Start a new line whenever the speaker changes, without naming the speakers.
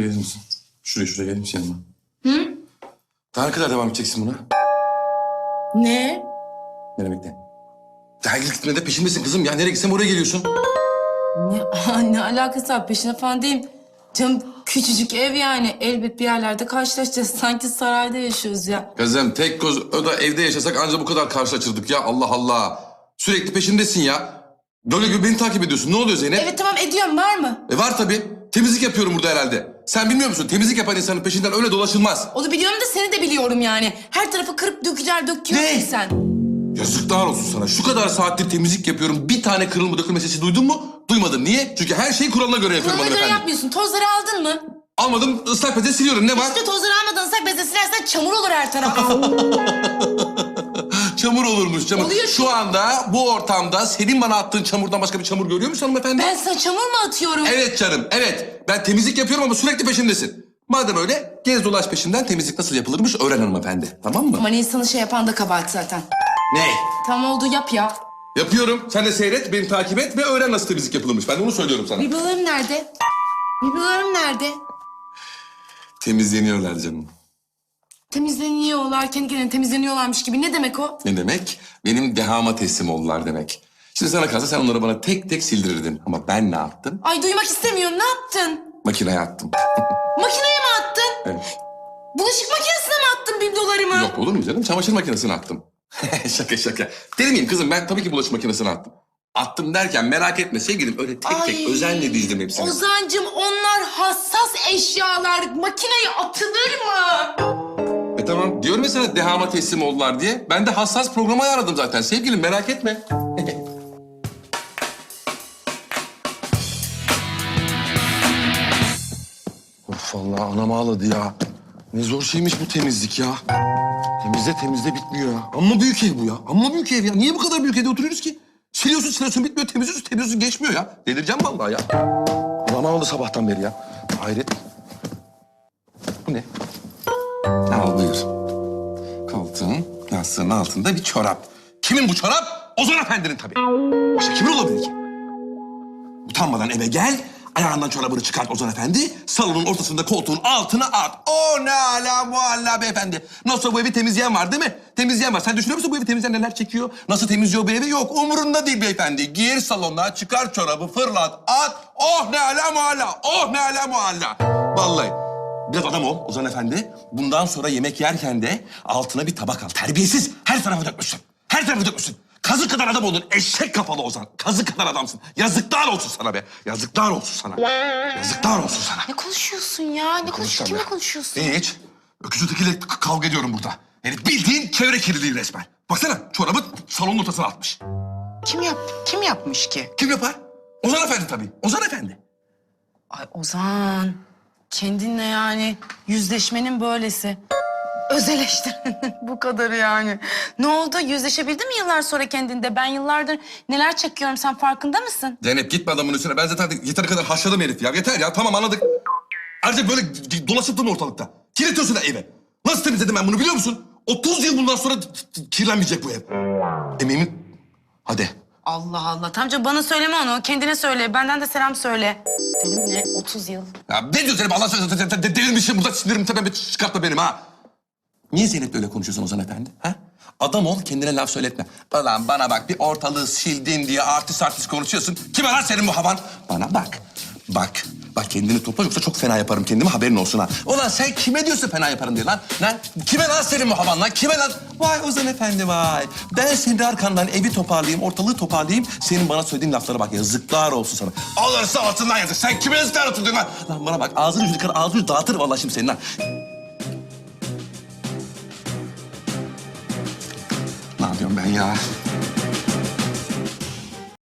Şuraya gelir misin? Şuraya şuraya gelir misin yanıma? Hı? Daha ne kadar devam edeceksin buna?
Ne?
Ne demek ne? Daha gitmede peşindesin kızım ya. Nereye gitsem oraya geliyorsun.
Ne, Aa, ne alakası var? Peşine falan değilim. Canım küçücük ev yani. Elbet bir yerlerde karşılaşacağız. Sanki sarayda yaşıyoruz ya.
Kızım tek koz o da evde yaşasak ancak bu kadar karşılaşırdık ya. Allah Allah. Sürekli peşindesin ya. Böyle gibi beni takip ediyorsun. Ne oluyor Zeynep?
Evet tamam ediyorum var mı?
E var tabii. Temizlik yapıyorum burada herhalde. Sen bilmiyor musun? Temizlik yapan insanın peşinden öyle dolaşılmaz.
Onu biliyorum da seni de biliyorum yani. Her tarafı kırıp döküler döküyorsun
Ne?
sen.
Yazıklar olsun sana. Şu kadar saattir temizlik yapıyorum. Bir tane kırılma dökülme sesi duydun mu? Duymadın. Niye? Çünkü her şeyi kuralına göre yapıyorum
Kuralına göre
hanımefendi.
yapmıyorsun. Tozları aldın mı?
Almadım ıslak peçete siliyorum. Ne var?
İşte tozları almadan ıslak beze silersen çamur olur her taraf.
Çamur olurmuş çamur.
Oluyor
Şu anda bu ortamda senin bana attığın çamurdan başka bir çamur görüyor musun hanımefendi?
ben sana çamur mu atıyorum?
Evet canım, evet. Ben temizlik yapıyorum ama sürekli peşimdesin. Madem öyle, gez dolaş peşimden temizlik nasıl yapılırmış öğren hanımefendi. Tamam mı?
Aman insanı şey yapan da kabahat zaten.
Ne?
Tamam oldu yap ya.
Yapıyorum. Sen de seyret, beni takip et ve öğren nasıl temizlik yapılırmış. Ben de onu söylüyorum sana.
Biblolarım nerede? Biblolarım nerede?
Temizleniyorlar canım.
Temizleniyorlar, kendi kendine temizleniyorlarmış gibi. Ne demek o?
Ne demek? Benim dehama teslim oldular demek. Şimdi sana kalsa sen onları bana tek tek sildirirdin. Ama ben ne yaptım?
Ay duymak istemiyorum. Ne yaptın?
Makineye attım.
Makineye mi attın?
Evet.
Bulaşık makinesine mi attın biblolarımı?
Yok olur mu canım? Çamaşır makinesine attım. şaka şaka. Deli miyim kızım? Ben tabii ki bulaşık makinesine attım. Attım derken merak etme sevgilim öyle tek tek
Ay,
özenle dizdim hepsini.
Ozancım onlar hassas eşyalar. Makineye atılır mı?
Diyorum ya sana dehama teslim oldular diye. Ben de hassas programı ayarladım zaten sevgilim merak etme. of vallahi anam ağladı ya. Ne zor şeymiş bu temizlik ya. Temizle temizle bitmiyor ya. Amma büyük ev bu ya. Amma büyük ev ya. Niye bu kadar büyük evde oturuyoruz ki? Siliyorsun siliyorsun bitmiyor, temizliyorsun temizliyorsun geçmiyor ya. Delireceğim vallahi ya. Anam ağladı sabahtan beri ya. Hayret. Bu ne? Al buyur. Yastığının altında bir çorap. Kimin bu çorap? Ozan Efendi'nin tabii. Başka kimin olabilir ki? Utanmadan eve gel, ayağından çorabını çıkart Ozan Efendi. Salonun ortasında koltuğun altına at. O ne ala bu ala beyefendi. Nasıl bu evi temizleyen var değil mi? Temizleyen var. Sen düşünüyor musun bu evi temizleyen neler çekiyor? Nasıl temizliyor bu evi? Yok umurunda değil beyefendi. Gir salona, çıkar çorabı, fırlat, at. Oh ne ala mu ala. Oh ne ala mu ala. Vallahi. Biraz adam ol Ozan Efendi. Bundan sonra yemek yerken de altına bir tabak al. Terbiyesiz. Her tarafı dökmüşsün. Her tarafı dökmüşsün. Kazı kadar adam oldun. Eşek kafalı Ozan. Kazı kadar adamsın. Yazıklar olsun sana be. Yazıklar olsun sana. Yazıklar olsun sana.
Ne konuşuyorsun ya? Ne konuşuyorsun? Kimle konuşuyorsun?
Hiç. Öküz ötekiyle k- kavga ediyorum burada. Yani bildiğin çevre kirliliği resmen. Baksana çorabı salonun ortasına atmış.
Kim yap kim yapmış ki?
Kim yapar? Ozan Efendi tabii. Ozan Efendi.
Ay Ozan. Kendinle yani yüzleşmenin böylesi. Öz bu kadarı yani. Ne oldu? Yüzleşebildin mi yıllar sonra kendinde? Ben yıllardır neler çekiyorum sen farkında mısın?
Zeynep gitme adamın üstüne. Ben zaten yeteri kadar haşladım herif ya. Yeter ya tamam anladık. Ayrıca böyle dolaşıp durma ortalıkta. Kirletiyorsun da evi. Nasıl temizledim ben bunu biliyor musun? 30 yıl bundan sonra kirlenmeyecek bu ev. Emeğimin... Hadi.
Allah Allah. Tamca bana söyleme onu. Kendine söyle. Benden de selam söyle. Benim ne? 30 yıl.
Ya ne diyorsun Zeynep Allah aşkına de- delirmişim burada sinirim tepeme çıkartma benim ha. Niye Zeynep'le öyle konuşuyorsun Ozan Efendi? Ha? Adam ol kendine laf söyletme. Ulan bana bak bir ortalığı sildin diye artist artist konuşuyorsun. Kime lan senin bu havan? Bana bak. Bak. Bak kendini topla yoksa çok fena yaparım kendimi haberin olsun ha. Ulan sen kime diyorsun fena yaparım diye lan? Lan kime lan senin bu lan? Kime lan? Vay Ozan Efendi vay. Ben senin arkandan evi toparlayayım, ortalığı toparlayayım. Senin bana söylediğin laflara bak yazıklar olsun sana. Alırsa altından yazık. Sen kime yazıklar olsun diyorsun lan? Lan bana bak ağzını yüzünü kır, ağzını dağıtırım vallahi şimdi senin lan. Ne yapıyorum ben ya?